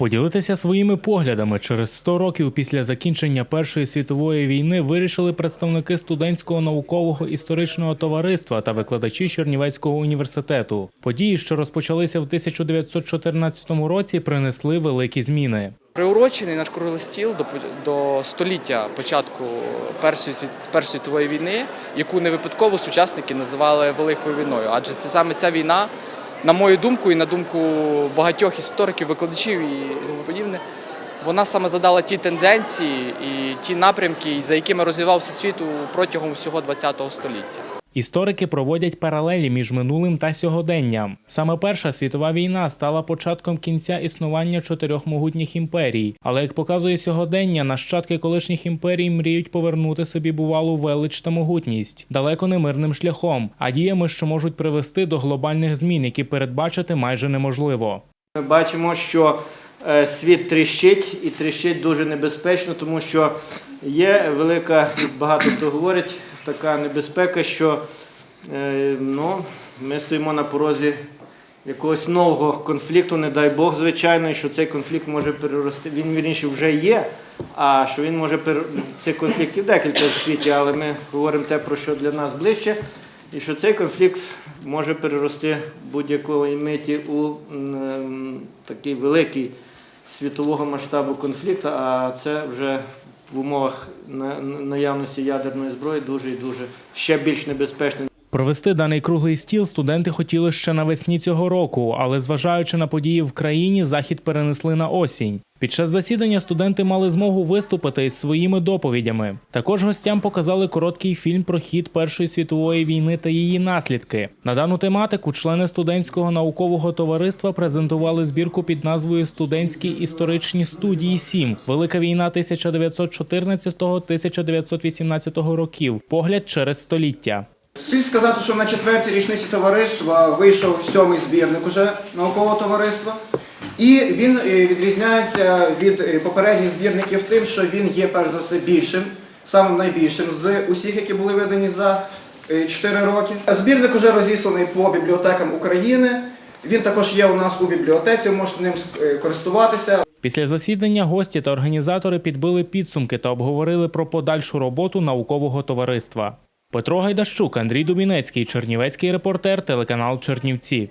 Поділитися своїми поглядами через 100 років після закінчення Першої світової війни вирішили представники студентського наукового історичного товариства та викладачі Чернівецького університету. Події, що розпочалися в 1914 році, принесли великі зміни. Приурочений наш круглий стіл до, століття початку Першої, Першої світової війни, яку не випадково сучасники називали Великою війною. Адже це саме ця війна, на мою думку і на думку багатьох істориків, викладачів і тому подібне, вона саме задала ті тенденції і ті напрямки, за якими розвивався світ протягом всього ХХ століття. Історики проводять паралелі між минулим та сьогоденням. Саме Перша світова війна стала початком кінця існування чотирьох могутніх імперій. Але як показує сьогодення, нащадки колишніх імперій мріють повернути собі бувалу велич та могутність далеко не мирним шляхом, а діями, що можуть привести до глобальних змін, які передбачити майже неможливо. Ми бачимо, що світ тріщить і тріщить дуже небезпечно, тому що є велика, багато хто говорить, така небезпека, що е, ну, ми стоїмо на порозі якогось нового конфлікту, не дай Бог, звичайно, і що цей конфлікт може перерости. Він вірніше вже є, а що він може пер... цих конфліктів декілька в світі, але ми говоримо те, про що для нас ближче. І що цей конфлікт може перерости будь-якої миті у такий великий світового масштабу конфлікту, а це вже в умовах на- наявності ядерної зброї дуже і дуже ще більш небезпечно. Провести даний круглий стіл студенти хотіли ще навесні цього року, але зважаючи на події в країні, захід перенесли на осінь. Під час засідання студенти мали змогу виступити із своїми доповідями. Також гостям показали короткий фільм про хід Першої світової війни та її наслідки. На дану тематику члени студентського наукового товариства презентували збірку під назвою Студентські історичні студії 7 Велика війна 1914-1918 років. Погляд через століття. Слід сказати, що на четвертій річниці товариства вийшов сьомий збірник уже наукового товариства. І він е, відрізняється від е, попередніх збірників тим, що він є перш за все більшим, самим найбільшим з усіх, які були видані за 4 роки. Збірник уже розісланий по бібліотекам України. Він також є у нас у бібліотеці, можете ним е, користуватися. Після засідання гості та організатори підбили підсумки та обговорили про подальшу роботу наукового товариства. Петро Гайдащук, Андрій Дубінецький, Чернівецький репортер, телеканал Чернівці.